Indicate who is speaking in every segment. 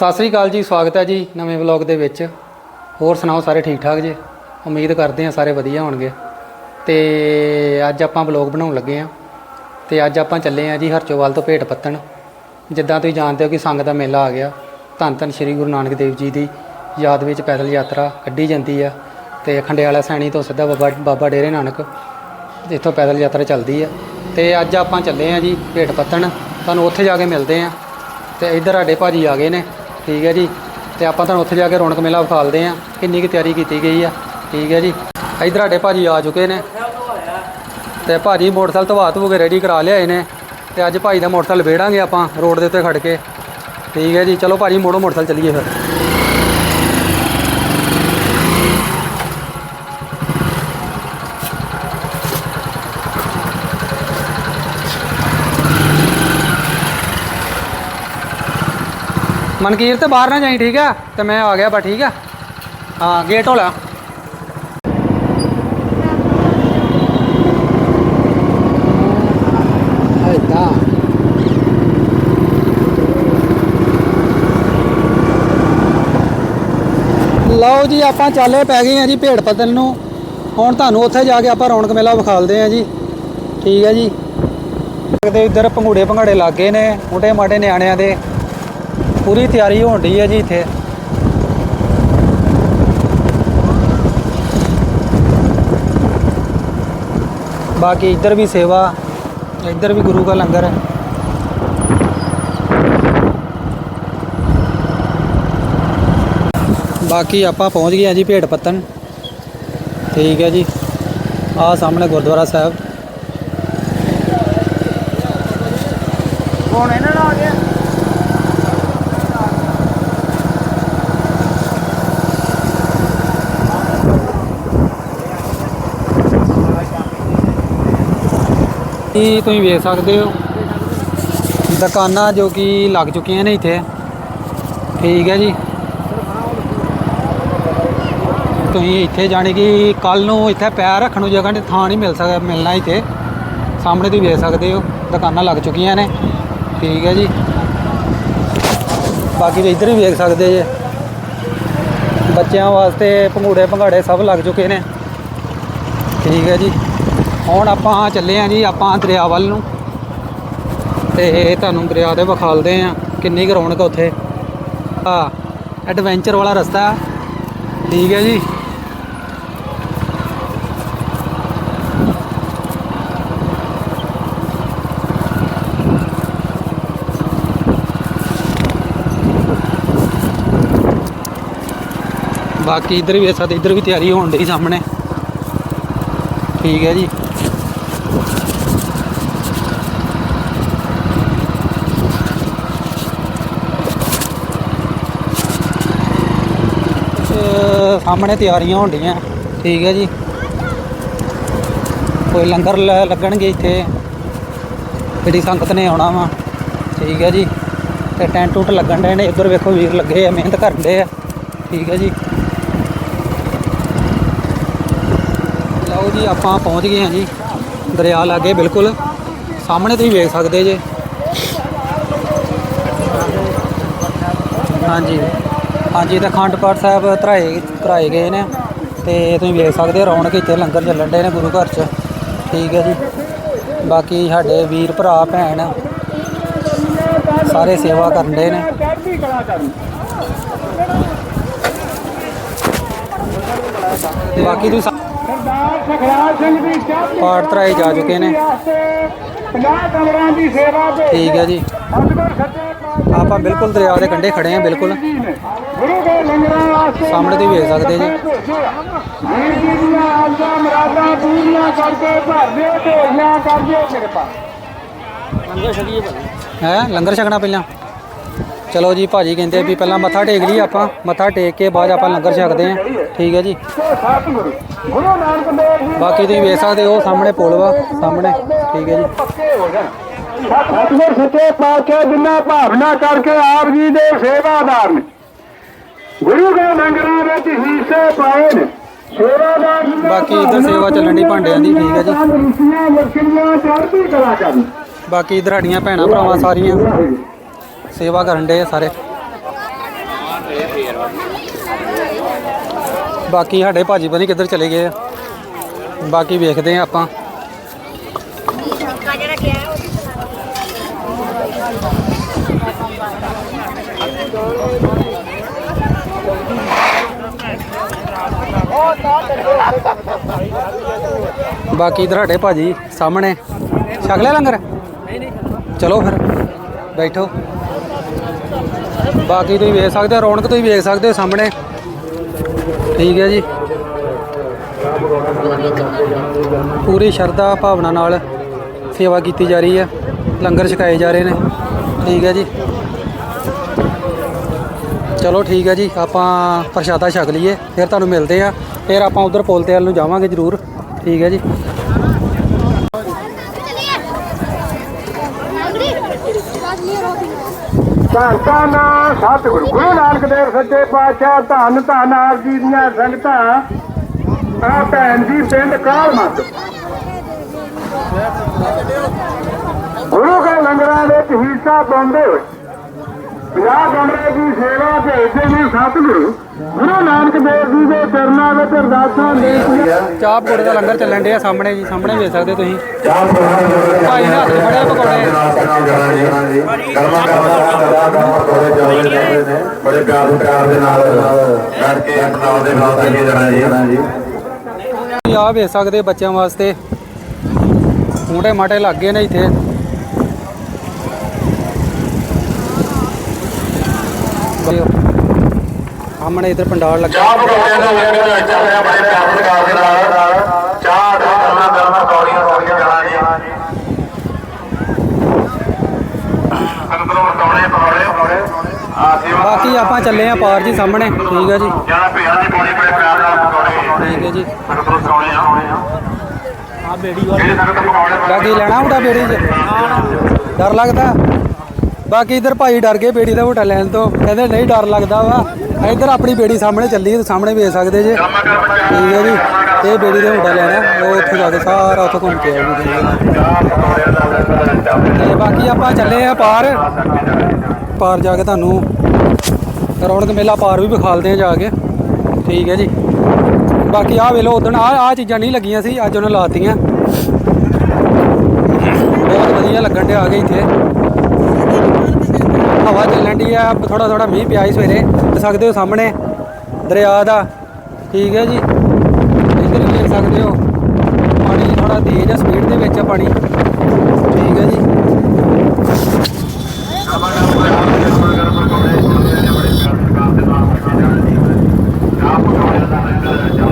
Speaker 1: ਸਤਿ ਸ੍ਰੀ ਅਕਾਲ ਜੀ, ਸਵਾਗਤ ਹੈ ਜੀ ਨਵੇਂ ਵਲੌਗ ਦੇ ਵਿੱਚ। ਹੋਰ ਸੁਣਾਓ ਸਾਰੇ ਠੀਕ ਠਾਕ ਜੀ? ਉਮੀਦ ਕਰਦੇ ਹਾਂ ਸਾਰੇ ਵਧੀਆ ਹੋਣਗੇ। ਤੇ ਅੱਜ ਆਪਾਂ ਵਲੌਗ ਬਣਾਉਣ ਲੱਗੇ ਹਾਂ। ਤੇ ਅੱਜ ਆਪਾਂ ਚੱਲੇ ਹਾਂ ਜੀ ਹਰਚੋਵਾਲ ਤੋਂ ਭੇਟ ਪੱਤਣ। ਜਿੱਦਾਂ ਤੁਸੀਂ ਜਾਣਦੇ ਹੋ ਕਿ ਸੰਗ ਦਾ ਮੇਲਾ ਆ ਗਿਆ। ਧੰਨ ਧੰਨ ਸ੍ਰੀ ਗੁਰੂ ਨਾਨਕ ਦੇਵ ਜੀ ਦੀ ਯਾਦ ਵਿੱਚ ਪੈਦਲ ਯਾਤਰਾ ਕੱਢੀ ਜਾਂਦੀ ਆ। ਤੇ ਖੰਡਿਆਲਾ ਸੈਣੀ ਤੋਂ ਸਿੱਧਾ ਬਾਬਾ ਬਾਬਾ ਡੇਰੇ ਨਾਨਕ ਇੱਥੋਂ ਪੈਦਲ ਯਾਤਰਾ ਚੱਲਦੀ ਆ। ਤੇ ਅੱਜ ਆਪਾਂ ਚੱਲੇ ਆ ਜੀ ਭੇਟ ਪੱਤਣ। ਤੁਹਾਨੂੰ ਉੱਥੇ ਜਾ ਕੇ ਮਿਲਦੇ ਆ ਤੇ ਇੱਧਰ ਸਾਡੇ ਭਾਜੀ ਆ ਗਏ ਨੇ। ਠੀਕ ਹੈ ਜੀ। ਤੇ ਆਪਾਂ ਤੁਹਾਨੂੰ ਉੱਥੇ ਜਾ ਕੇ ਰੌਣਕ ਮੇਲਾ ਵਿਖਾਲਦੇ ਆ ਕਿੰਨੀ ਕੁ ਤਿਆਰੀ ਕੀਤੀ ਗਈ ਆ। ਠੀਕ ਹੈ ਜੀ। ਇੱਧਰ ਸਾਡੇ ਭਾਜੀ ਆ ਚੁੱਕੇ ਨੇ। ਤੇ ਭਾਜੀ ਮੋਟਰਸਾਈਕਲ ਧਵਾ ਧੂ ਕੇ ਰੈਡੀ ਕਰਾ ਲਿਆਏ ਨੇ। ਤੇ ਅੱਜ ਭਾਈ ਦਾ ਮੋਟਰਸਾਈਕਲ ਵੇੜਾਂਗੇ ਆਪਾਂ ਰੋਡ ਦੇ ਉੱਤੇ ਖੜ ਕੇ। ਠੀਕ ਹੈ ਜੀ। ਚਲੋ ਭਾਜੀ, ਮੋੜੋ ਮੋਟਰਸਾਈਕਲ, ਚੱਲੀਏ ਫਿਰ। ਮਨਕੀਰ ਤੇ ਬਾਹਰ ਨਾ ਜਾਈ, ਠੀਕ ਆ? ਤੇ ਮੈਂ ਆ ਗਿਆ ਬਾ ਠੀਕ ਆ? ਹਾਂ, ਗੇਟ ਹੋਲਾ ਲਓ ਜੀ, ਆਪਾਂ ਚਾਲੇ ਪੈ ਗਏ ਆ ਜੀ ਭੇੜ ਪਤਨ ਨੂੰ। ਹੁਣ ਤੁਹਾਨੂੰ ਉੱਥੇ ਜਾ ਕੇ ਆਪਾਂ ਰੌਣਕ ਮੇਲਾ ਵਿਖਾਲਦੇ ਆ ਜੀ। ਠੀਕ ਹੈ ਜੀ। ਦੇ ਇੱਧਰ ਪੰਘੂੜੇ ਪੰਘਾੜੇ ਲੱਗੇ ਨੇ ਮੋਟੇ ਮਾਟੇ ਨਿਆਣਿਆਂ ਦੇ। ਪੂਰੀ ਤਿਆਰੀ ਹੋਣ ਡਈ ਹੈ ਜੀ ਇੱਥੇ। ਬਾਕੀ ਇੱਧਰ ਵੀ ਸੇਵਾ, ਇੱਧਰ ਵੀ ਗੁਰੂ ਦਾ ਲੰਗਰ। ਹੈ ਬਾਕੀ ਆਪਾਂ ਪਹੁੰਚ ਗਏ ਆ ਜੀ ਭੇੜ ਪੱਤਨ ਠੀਕ ਹੈ ਜੀ। ਆ ਸਾਹਮਣੇ ਗੁਰਦੁਆਰਾ ਸਾਹਿਬ।
Speaker 2: ਕੌਣ ਇਹਨਾਂ ਨਾਲ ਆ ਗਿਆ।
Speaker 1: ਇਹ ਤੁਸੀਂ ਵੇਖ ਸਕਦੇ ਹੋ। ਦੁਕਾਨਾਂ ਜੋ ਕਿ ਲੱਗ ਚੁੱਕੀਆਂ ਨੇ ਇੱਥੇ। ਠੀਕ ਹੈ ਜੀ। ਤੁਸੀਂ ਇੱਥੇ ਜਾਣੀ ਕਿ ਕੱਲ ਨੂੰ ਇੱਥੇ ਪੈਰ ਰੱਖਣ ਨੂੰ ਜਗ੍ਹਾ ਤੇ ਥਾਂ ਨਹੀਂ ਮਿਲ ਸਕਦਾ, ਮਿਲਣਾ ਇੱਥੇ। ਸਾਹਮਣੇ ਤੁਸੀਂ ਵੇਖ ਸਕਦੇ ਹੋ, ਦੁਕਾਨਾਂ ਲੱਗ ਚੁੱਕੀਆਂ ਨੇ। ਠੀਕ ਹੈ ਜੀ। ਬਾਕੀ ਤੁਸੀਂ ਇੱਧਰ ਵੀ ਵੇਖ ਸਕਦੇ ਜੇ। ਬੱਚਿਆਂ ਵਾਸਤੇ ਪੰਘੂੜੇ ਭੰਗਾੜੇ ਸਭ ਲੱਗ ਚੁੱਕੇ ਨੇ। ਠੀਕ ਹੈ ਜੀ। ਹੁਣ ਆਪਾਂ ਚੱਲੇ ਆਂ ਜੀ, ਆਪਾਂ ਦਰਿਆ ਵੱਲ ਨੂੰ। ਤੇ ਤੁਹਾਨੂੰ ਦਰਿਆ ਦੇ ਵਿਖਾਲਦੇ ਆਂ, ਕਿੰਨੀ ਕੁ ਰੌਣਕ ਉੱਥੇ। ਆ ਐਡਵੈਂਚਰ ਵਾਲਾ ਰਸਤਾ। ਠੀਕ ਹੈ ਜੀ। ਬਾਕੀ ਇੱਧਰ ਵੀ ਵੇਖ ਸਕਦੇ ਇੱਧਰ ਵੀ ਤਿਆਰੀ ਹੋਣ ਦੀ ਸਾਹਮਣੇ। ਠੀਕ ਹੈ ਜੀ। ਸਾਹਮਣੇ ਤਿਆਰੀਆਂ ਹੋਣ ਠੀਕ ਹੈ ਜੀ। ਕੋਈ ਲੰਗਰ ਲ- ਲੱਗਣਗੇ ਇੱਥੇ। ਜਿਹੜੀ ਸੰਗਤ ਨੇ ਆਉਣਾ ਵਾ। ਠੀਕ ਹੈ ਜੀ। ਤੇ ਟੈਂਟ ਟੂਟ ਲੱਗਣ ਡਏ ਨੇ। ਇੱਧਰ ਵੇਖੋ ਵੀਰ ਲੱਗੇ ਆ, ਮਿਹਨਤ ਕਰਦੇ ਆ। ਠੀਕ ਹੈ ਜੀ। ਲਓ ਜੀ, ਆਪਾਂ ਪਹੁੰਚ ਗਏ ਹਾਂ ਜੀ। ਦਰਿਆ ਲਾਗੇ, ਬਿਲਕੁਲ। ਸਾਹਮਣੇ ਤੁਸੀਂ ਵੇਖ ਸਕਦੇ ਜੇ। ਹਾਂਜੀ। ਹਾਂਜੀ ਤੇ ਅਖੰਡ ਪਾਠ ਸਾਹਿਬ ਧਰਾਏ ਕਰਾਏ ਗਏ ਨੇ। ਤੇ ਤੁਸੀਂ ਵੇਖ ਸਕਦੇ ਹੋ, ਰੌਣਕ ਇੱਥੇ ਲੰਗਰ ਚੱਲਣ ਡੇ ਨੇ ਗੁਰੂ ਘਰ 'ਚ। ਠੀਕ ਹੈ ਜੀ। ਬਾਕੀ ਸਾਡੇ ਵੀਰ ਭਰਾ, ਭੈਣ ਸਾਰੇ ਸੇਵਾ ਕਰਨ ਡੇ ਨੇ। ਬਾਕੀ ਤੁਸੀਂ ਪਾਠ ਧਰਾਏ ਜਾ ਚੁੱਕੇ ਨੇ।
Speaker 2: 50 ਕਮਰਿਆਂ ਦੀ ਸੇਵਾ ਦੇ
Speaker 1: ਠੀਕ ਹੈ ਜੀ। ਆਪਾਂ ਬਿਲਕੁਲ ਦਰਿਆ ਦੇ ਕੰਢੇ ਖੜੇ ਹਾਂ ਬਿਲਕੁਲ। ਸਾਹਮਣੇ ਤੁਸੀਂ ਵੇਖ ਸਕਦੇ ਜੀ।
Speaker 2: ਵੀਰ ਜੀ ਦੀਆਂ ਆਜਾਂ ਮਰਾਦਾਂ ਪੂਰੀਆਂ ਕਰਕੇ ਭਰਦੇ ਢੋਲੀਆਂ ਕਰਦੇ ਕਿਰਪਾ
Speaker 1: ਹੈ ਲੰਗਰ ਛਕਣਾ ਪਹਿਲਾਂ। ਚਲੋ ਜੀ ਭਾਜੀ ਕਹਿੰਦੇ ਵੀ ਪਹਿਲਾਂ ਮੱਥਾ ਟੇਕ ਲਈ ਆਪਾਂ। ਮੱਥਾ ਟੇਕ ਕੇ ਬਾਅਦ ਆਪਾਂ ਲੰਗਰ ਛਕਦੇ ਹਾਂ। ਠੀਕ ਹੈ ਜੀ। ਬਾਕੀ ਤੁਸੀਂ ਵੇਖ ਸਕਦੇ ਹੋ ਸਾਹਮਣੇ ਪੁਲ ਵਾ ਸਾਹਮਣੇ। ਠੀਕ ਹੈ ਜੀ।
Speaker 2: ਸਤਿਗੁਰ ਸੱਚੇ ਪਾਤਸ਼ਾਹ ਜਿਨ੍ਹਾਂ ਭਾਵਨਾ ਕਰਕੇ ਆਪ ਜੀ ਦੇ ਸੇਵਾਦਾਰ ਨੇ। ਗੁਰੂ ਦੇ ਲੰਗਰਾਂ ਵਿੱਚ ਹਿੱਸੇ ਪਾਏ ਨੇ। ਸੇਵਾਦਾਰ
Speaker 1: ਬਾਕੀ ਇੱਧਰ ਸੇਵਾ ਚੱਲਣ ਦੀ ਭਾਂਡਿਆਂ ਦੀ ਠੀਕ ਹੈ ਜੀ।
Speaker 2: ਰੁਸੀਆਂ ਵਰਕੀਆਂ ਚੜ੍ਹਦੀ ਕਲਾ ਕਰਨ।
Speaker 1: ਬਾਕੀ ਇੱਧਰ ਸਾਡੀਆਂ ਭੈਣਾਂ ਭਰਾਵਾਂ ਸਾਰੀਆਂ। ਸੇਵਾ ਕਰਨ ਦੇ ਸਾਰੇ। ਬਾਕੀ ਸਾਡੇ ਭਾਜੀ ਪਤਾ ਨਹੀਂ ਕਿੱਧਰ ਚਲੇ ਗਏ ਆ। ਬਾਕੀ ਵੇਖਦੇ ਆ ਆਪਾਂ। ਬਾਕੀ ਇਧਰ ਸਾਡੇ ਭਾਜੀ ਸਾਹਮਣੇ। ਛਕ ਲਿਆ ਲੰਗਰ? ਚਲੋ ਫਿਰ, ਬੈਠੋ। ਬਾਕੀ ਤੁਸੀਂ ਵੇਖ ਸਕਦੇ ਹੋ, ਰੌਣਕ ਤੁਸੀਂ ਵੇਖ ਸਕਦੇ ਹੋ ਸਾਹਮਣੇ। ਠੀਕ ਹੈ ਜੀ। ਪੂਰੀ ਸ਼ਰਧਾ ਭਾਵਨਾ ਨਾਲ ਸੇਵਾ ਕੀਤੀ ਜਾ ਰਹੀ ਹੈ। ਲੰਗਰ ਛਕਾਏ ਜਾ ਰਹੇ ਨੇ। ਠੀਕ ਹੈ ਜੀ। ਚਲੋ ਠੀਕ ਹੈ ਜੀ, ਆਪਾਂ ਪ੍ਰਸ਼ਾਦਾ ਛਕ ਲਈਏ, ਫਿਰ ਤੁਹਾਨੂੰ ਮਿਲਦੇ ਆ ਫਿਰ ਆਪਾਂ ਉਧਰ ਪੁਲ ਤੇ ਵੱਲ ਨੂੰ ਜਾਵਾਂਗੇ ਜ਼ਰੂਰ। ਠੀਕ ਹੈ ਜੀ।
Speaker 2: ਧੰਨ ਧੰਨ ਸਤਿਗੁਰੂ ਗੁਰੂ ਨਾਨਕ ਦੇਵ ਸੱਚੇ ਪਾਤਸ਼ਾਹ ਧੰਨ ਧੰਨ ਆਪ ਜੀ ਦੀਆਂ ਸੰਗਤਾਂ ਆ ਭੈਣ ਜੀ ਪਿੰਡ ਕਾਲ ਮੱਤ ਗੁਰੂ ਕੇ ਲੰਗਰਾਂ ਵਿੱਚ ਹਿੱਸਾ ਪਾਉਂਦੇ ਹੋਏ ਪੰਜਾਹ ਕਮਰੇ ਦੀ ਸੇਵਾ ਭੇਜਦੇ ਨੇ ਸਤਿਗੁਰੂ। ਗੁਰੂ ਨਾਨਕ ਦੇਵ ਜੀ ਦੇ ਚਰਨਾਂ ਵਿੱਚ ਅਰਦਾਸਾਂ ਬੇਨਤੀਆਂ
Speaker 1: ਚਾਹ ਪਕੌੜੇ ਦਾ ਲੰਗਰ ਚੱਲਣ ਡਿਆ ਸਾਹਮਣੇ ਜੀ ਸਾਹਮਣੇ ਵੇਖ ਸਕਦੇ ਤੁਸੀਂ। ਭਾਈ ਨੇ ਹੱਥ ਫੜਿਆ ਪਕੌੜੇ।
Speaker 3: ਗਰਮਾ ਗਰਮਾ ਗਰਮਾ ਪਕੌੜੇ ਚੱਲ ਰਹੇ ਨੇ ਬੜੇ ਪਿਆਰ ਪਿਆਰ ਦੇ ਨਾਲ। ਬੈਠ ਕੇ ਨਾਲ ਦੇ ਨਾਲ ਅੱਗੇ ਜਾਣਾ ਜੀ।
Speaker 1: ਤੁਸੀਂ ਆਹ ਵੇਖ ਸਕਦੇ ਬੱਚਿਆਂ ਵਾਸਤੇ। ਮੋਟੇ ਮਾਟੇ ਲੱਗੇ ਨੇ ਇੱਥੇ। ਸਾਹਮਣੇ ਇਧਰ ਪੰਡਾਲ ਲੱਗਾ।
Speaker 3: ਚਾਹ ਪਕੌੜੇ ਦਾ ਲੰਗਰ ਚੱਲ ਰਿਹਾ ਬੜੇ ਪਿਆਰ ਪਿਆਰ ਦੇ ਨਾਲ। ਚਾਹ ਦਾ ਗਰਮਾ ਗਰਮਾ ਕੌੜੀਆਂ ਕੌੜੀਆਂ ਜਾਣਾ ਜੀ
Speaker 1: ਬਾਕੀ ਆਪਾਂ ਚੱਲੇ ਆ ਪਾਰ ਜੀ ਸਾਹਮਣੇ। ਠੀਕ ਹੈ ਜੀ।
Speaker 3: ਜ਼ਿਆਦਾ ਭੀੜਾਂ ਦੀ ਪੌੜੀ ਬੜੇ ਪਿਆਰ ਨਾਲ ਪਕੌੜੇ।
Speaker 1: ਠੀਕ ਹੈ ਜੀ।
Speaker 3: ਸੰਗਤੋਂ ਪਕੌੜੇ ਆ। ਆ ਬੇੜੀ ਵਾਲੀ।
Speaker 1: ਬਾਕੀ ਲੈਣਾ ਹੁੰਦਾ ਬੇੜੀ 'ਚ? ਡਰ ਲੱਗਦਾ। ਬਾਕੀ ਇਧਰ ਭਾਈ ਡਰ ਗਏ ਬੇੜੀ ਦਾ ਝੂਟਾ ਲੈਣ ਤੋਂ। ਕਹਿੰਦੇ ਨਹੀਂ ਡਰ ਲੱਗਦਾ ਵਾ। ਇਧਰ ਆਪਣੀ ਬੇੜੀ ਸਾਹਮਣੇ ਚੱਲੀ ਤੇ ਸਾਹਮਣੇ ਵੇਚ ਸਕਦੇ ਜੇ। ਠੀਕ ਹੈ ਜੀ। ਇਹ ਬੇੜੀ ਦਾ ਝੂਟਾ ਲੈਣਾ। ਉਹ ਉੱਥੇ ਜਾ ਕੇ ਸਾਰਾ ਉੱਥੇ ਘੁੰਮ ਕੇ ਆਉਗੀ
Speaker 3: ਚਾਹ
Speaker 1: ਤੇ ਬਾਕੀ ਆਪਾਂ ਚੱਲੇ ਆ ਪਾਰ। ਪਾਰ ਜਾ ਕੇ ਤੁਹਾਨੂੰ ਰੌਣਕ ਮੇਲਾ ਪਾਰ ਵੀ ਵਿਖਾਲਦੇ ਆ ਜਾ ਕੇ। ਠੀਕ ਹੈ ਜੀ। ਬਾਕੀ ਆਹ ਵੇਲੋ ਉਦੋਂ ਆ ਆ ਚੀਜ਼ਾਂ ਨਹੀਂ ਲੱਗੀਆਂ ਸੀ, ਅੱਜ ਉਹਨਾਂ ਲਾਤੀਆਂ। ਬਹੁਤ ਵਧੀਆ ਲੱਗਣ 'ਤੇ ਆ ਗਏ ਇੱਥੇ। ਹਵਾ ਚੱਲਣ ਦੀ ਆ ਥੋੜਾ ਥੋੜਾ ਮੀਂਹ ਪਿਆ ਸੀ ਸਵੇਰੇ। ਦੇਖ ਸਕਦੇ ਹੋ ਸਾਹਮਣੇ, ਦਰਿਆ ਦਾ। ਠੀਕ ਹੈ ਜੀ। ਇੱਧਰ ਵੀ ਦੇਖ ਸਕਦੇ ਹੋ। ਪਾਣੀ ਥੋੜਾ ਤੇਜ਼ ਆ, ਸਪੀਡ ਦੇ ਵਿੱਚ ਆ ਪਾਣੀ। ਠੀਕ ਹੈ ਜੀ।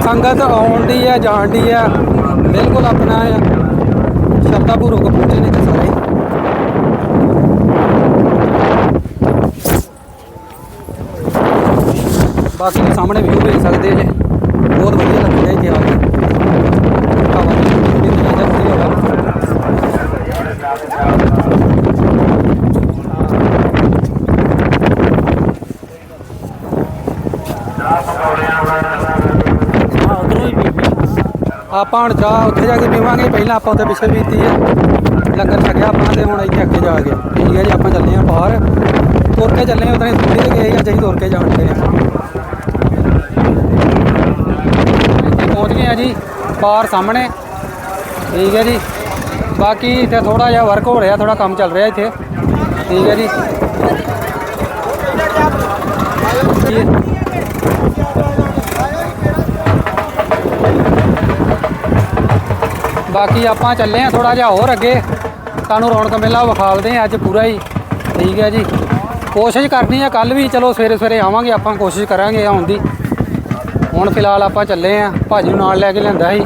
Speaker 1: ਸੰਗਤ ਆਉਣ ਦੀ ਹੈ ਜਾਣ ਦੀ ਹੈ ਬਿਲਕੁਲ ਆਪਣਾ ਸ਼ਰਧਾ ਪੂਰਵਕ ਪਹੁੰਚੇ ਨੇ ਸਾਰੇ। ਬਾਕੀ ਸਾਹਮਣੇ ਵਿਊ ਵੇਖ ਸਕਦੇ ਜੇ। ਬਹੁਤ ਵਧੀਆ ਲੱਗਦਾ ਇੱਥੇ ਆ ਕੇ। ਆਪਾਂ ਹੁਣ ਜਾ ਉੱਥੇ ਜਾ ਕੇ ਪੀਵਾਂਗੇ। ਪਹਿਲਾਂ ਆਪਾਂ ਉੱਥੇ ਪਿੱਛੇ ਪੀਤੀ ਹੈ ਲੰਗਰ ਛਕਿਆ ਆਪਾਂ ਤੇ ਹੁਣ ਇੱਥੇ ਅੱਗੇ ਜਾ ਕੇ। ਠੀਕ ਹੈ ਜੀ, ਆਪਾਂ ਚੱਲੇ ਹਾਂ ਬਾਹਰ। ਤੁਰ ਕੇ ਚੱਲੇ ਹਾਂ ਉਤਨੇ ਸਕੂਟੀ ਤੇ ਗਏ ਅੱਜ ਅਸੀਂ ਤੁਰ ਕੇ ਜਾਣਦੇ ਹਾਂ ਇੱਥੇ ਪਹੁੰਚ ਗਏ ਆ ਜੀ, ਬਾਹਰ ਸਾਹਮਣੇ। ਠੀਕ ਹੈ ਜੀ। ਬਾਕੀ ਇੱਥੇ ਥੋੜਾ ਜਿਹਾ ਵਰਕ ਹੋ ਰਿਹਾ ਥੋੜਾ ਕੰਮ ਚੱਲ ਰਿਹਾ ਇੱਥੇ। ਠੀਕ ਹੈ ਜੀ। ਜੀ ਬਾਕੀ ਆਪਾਂ ਚੱਲੇ ਆ ਥੋੜਾ ਜਿਹਾ ਹੋਰ ਅੱਗੇ। ਤੁਹਾਨੂੰ ਰੌਣਕ ਮੇਲਾ ਵਿਖਾਲਦੇ ਆ ਅੱਜ ਪੂਰਾ ਹੀ। ਠੀਕ ਹੈ ਜੀ। ਕੋਸ਼ਿਸ਼ ਕਰਨੀ ਆ ਕੱਲ ਵੀ ਚਲੋ ਸਵੇਰੇ ਸਵੇਰੇ ਆਵਾਂਗੇ, ਆਪਾਂ ਕੋਸ਼ਿਸ਼ ਕਰਾਂਗੇ ਆਉਣ ਦੀ। ਹੁਣ ਫਿਲਹਾਲ ਆਪਾਂ ਚੱਲੇ ਆ, ਭਾਜੀ ਨੂੰ ਨਾਲ ਲੈ ਕੇ ਲਿਆਂਦਾ ਸੀ।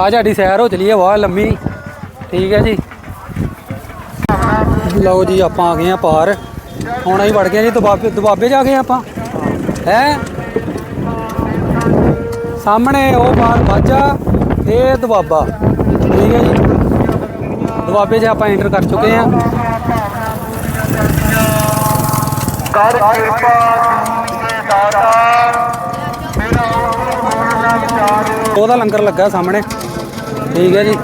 Speaker 1: ਆ ਸਾਡੀ ਸੈਰ ਹੋ ਚਲੀ ਹੈ ਵਾਹ ਲੰਮੀ। ਠੀਕ ਹੈ ਜੀ। ਲਓ ਜੀ, ਆਪਾਂ ਆ ਗਏ ਆ ਪਾਰ। ਹੁਣ ਅਸੀਂ ਵੜ ਗਏ ਜੀ, ਦੁਬਾਬੇ ਦੁਬਾਬੇ ਜਾ ਗਏ ਆਪਾਂ। ਹੈ? ਸਾਹਮਣੇ ਉਹ ਬਾਹਰ ਬਾਜਾ ਇਹ ਦੁਆਬਾ ਠੀਕ ਹੈ ਜੀ। ਦੁਆਬੇ 'ਚ ਆਪਾਂ ਐਂਟਰ ਕਰ ਚੁੱਕੇ ਹਾਂ
Speaker 2: ਕਰ ਕਿਰਪਾ ਦਾਤਾ ਮੇਰਾ ਮੂਲ ਨਾਮ ਚਾਰੇ
Speaker 1: ਉਹਦਾ ਲੰਗਰ ਲੱਗਾ ਸਾਹਮਣੇ। ਠੀਕ ਹੈ ਜੀ।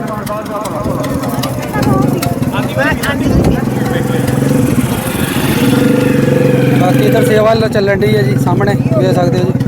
Speaker 1: ਬਾਕੀ ਇਧਰ ਸੇਵਾ ਚੱਲਣ ਦੀ ਹੈ ਜੀ, ਸਾਹਮਣੇ, ਵੇਖ ਸਕਦੇ ਹੋ ਜੀ।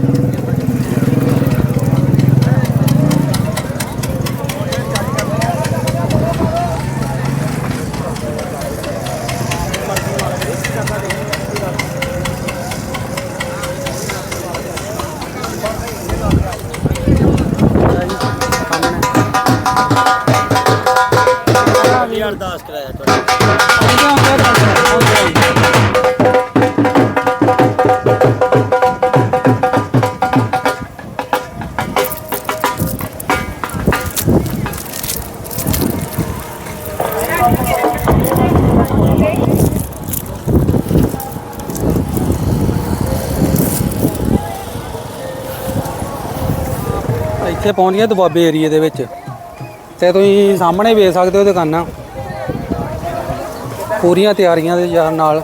Speaker 1: ਇੱਥੇ ਪਹੁੰਚ ਗਏ ਦੁਆਬੇ ਏਰੀਏ ਦੇ ਵਿੱਚ। ਤੇ ਤੁਸੀਂ ਸਾਹਮਣੇ ਵੇਖ ਸਕਦੇ ਹੋ ਦੁਕਾਨਾਂ। ਪੂਰੀਆਂ ਤਿਆਰੀਆਂ ਦੇ ਨਾਲ।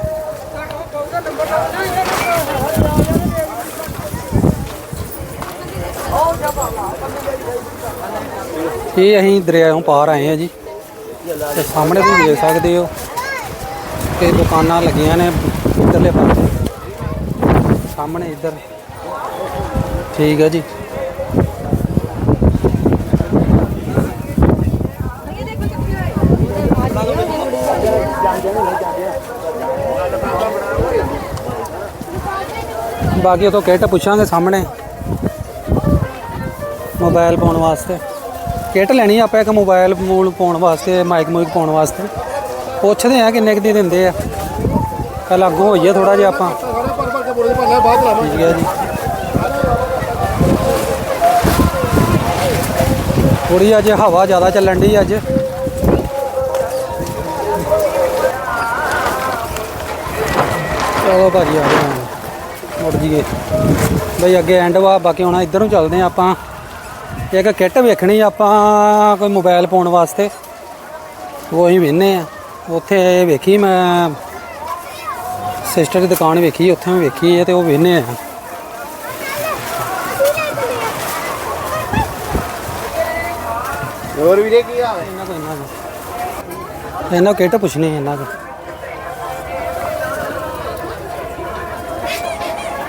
Speaker 1: ਇਹ ਅਸੀਂ ਦਰਿਆਓਂ ਪਾਰ ਆਏ ਆ ਜੀ। ਤੇ ਸਾਹਮਣੇ ਤੁਸੀਂ ਦੇਖ ਸਕਦੇ ਹੋ ਕਿ ਦੁਕਾਨਾਂ ਲੱਗੀਆਂ ਨੇ ਇੱਧਰਲੇ ਪਾਸੇ। ਸਾਹਮਣੇ ਇੱਧਰ। ਠੀਕ ਹੈ ਜੀ। ਬਾਕੀ ਉਤੋਂ ਕਿੱਟ ਪੁੱਛਾਂਗੇ ਸਾਹਮਣੇ। ਮੋਬਾਈਲ ਪਾਉਣ ਵਾਸਤੇ। ਕਿੱਟ ਲੈਣੀ ਆਪਾਂ ਇੱਕ ਮੋਬਾਈਲ ਮੂਲ ਪਾਉਣ ਵਾਸਤੇ, ਮਾਈਕ ਮੂਇਕ ਪਾਉਣ ਵਾਸਤੇ। ਪੁੱਛਦੇ ਆ ਕਿੰਨੇ ਕੁ ਦੀ ਦਿੰਦੇ ਆ। ਕੱਲ ਅੱਗੋਂ ਹੋਈਏ ਥੋੜਾ ਜਿਹਾ ਆਪਾਂ। ਠੀਕ ਹੈ ਜੀ। ਥੋੜੀ ਅੱਜ ਹਵਾ ਜ਼ਿਆਦਾ ਚੱਲਣ ਦੀ ਅੱਜ। ਚਲੋ ਭਾਜੀ, ਆ ਗਏ ਮੁੜ ਜੀਏ। ਬਈ ਅੱਗੇ ਐਂਡ ਵਾ ਬਾਕੀ ਹੁਣ ਇੱਧਰ ਨੂੰ ਚੱਲਦੇ ਆ ਆਪਾਂ। ਇੱਕ ਕਿੱਟ ਵੇਖਣੀ ਆਪਾਂ ਕੋਈ ਮੋਬਾਈਲ ਪਾਉਣ ਵਾਸਤੇ। ਉਹ ਅਸੀਂ ਵੇਖਨੇ ਆ। ਉੱਥੇ ਵੇਖੀ ਮੈਂ ਸਿਸਟਰ ਦੀ ਦੁਕਾਨ ਵੇਖੀ ਉੱਥੇ ਮੈਂ ਵੇਖੀ ਹੈ ਤੇ ਉਹ ਵੇਖਨੇ ਆ।
Speaker 4: ਹੋਰ ਵੀਰੇ ਕੀ ਹਾਲ ਹੈ?
Speaker 1: ਇਹਨਾਂ ਕੋ ਇਹਨਾਂ ਇਹਨਾਂ ਕਿੱਟ ਪੁੱਛਣੀ ਹੈ ਇਹਨਾਂ ਕੋ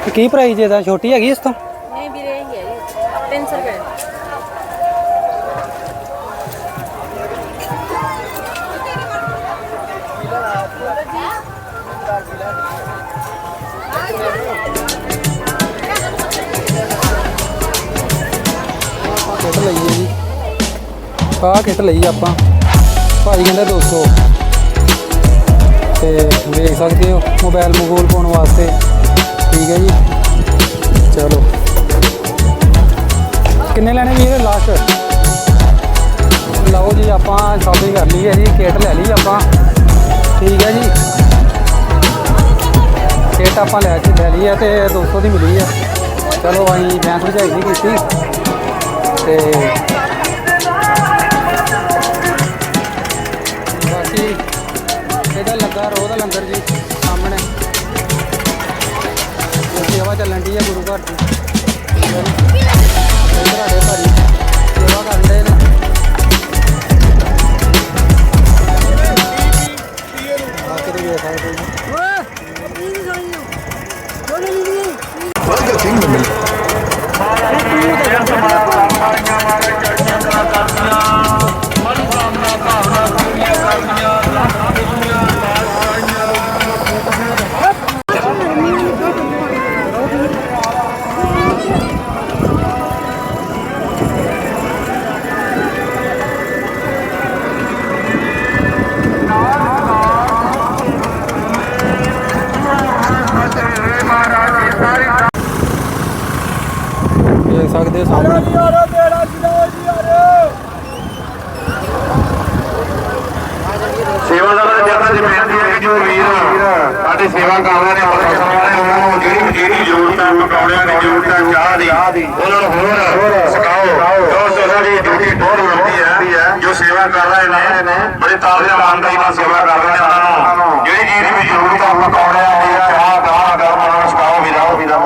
Speaker 1: ਤੇ ਕੀ ਪ੍ਰਾਈਸ ਇਹਦਾ? ਛੋਟੀ ਹੈਗੀ ਇਸ ਤੋਂ?
Speaker 5: ਨਹੀਂ ਵੀਰੇ ਇਹ ਹੈ ਜੀ। 300 ਰੁਪਏ।
Speaker 1: ਕਿੱਟ ਲਈ ਹੈ ਜੀ। ਆਹ ਕਿੱਟ ਲਈ ਆਪਾਂ। ਭਾਈ ਕਹਿੰਦਾ 200 ਤੇ ਵੇਖ ਸਕਦੇ ਹੋ ਮੋਬਾਈਲ ਮੋਬਾਈਲ ਪਾਉਣ ਵਾਸਤੇ। ਠੀਕ ਹੈ ਜੀ। ਚਲੋ। ਕਿੰਨੇ ਲੈਣੇ ਵੀਰ ਲਾਸਟ ਲਓ ਜੀ, ਆਪਾਂ ਸ਼ਾਪਿੰਗ ਕਰ ਲਈ ਹੈ ਜੀ ਕਿੱਟ ਲੈ ਲਈ ਆਪਾਂ। ਠੀਕ ਹੈ ਜੀ। ਕਿੱਟ ਆਪਾਂ ਲੈ ਕੇ ਲੈ ਲਈ ਹੈ ਤੇ 200 ਦੀ ਮਿਲੀ ਹੈ ਚਲੋ ਅਸੀਂ ਬੈਂਕ ਭਜਾਈ ਨਹੀਂ ਕੀਤੀ। ਤੇ ਬਾਕੀ ਇਹਦਾ ਲੱਗਾ ਰੋਹ ਦਾ ਲੰਗਰ ਜੀ। ਦੀ ਦੀ।
Speaker 3: ਉਹਨਾਂ ਨੂੰ ਹੋਰ ਸਿਖਾਓ। ਜੋ ਉਹਨਾਂ ਦੀ ਡਿਊਟੀ ਬਹੁਤ ਵੱਡੀ ਹੈ, ਜੋ ਸੇਵਾ ਕਰ ਰਹੇ ਨੇ, ਬੜੇ ਤਾਲੇ ਇਮਾਨਦਾਰੀ ਨਾਲ ਸੇਵਾ ਕਰ ਰਹੇ ਨੇ ਉਹਨਾਂ ਨੂੰ। ਜਿਹੜੀ ਚੀਜ਼ ਵੀ ਜ਼ਰੂਰਤ ਆ ਉਹ ਹੈ ਚਾਹ ਦਾਨ ਕਰਮ ਨਾਲ ਸਿਖਾਓ ਵੀਰਾਂ ਵੀਰਾਂ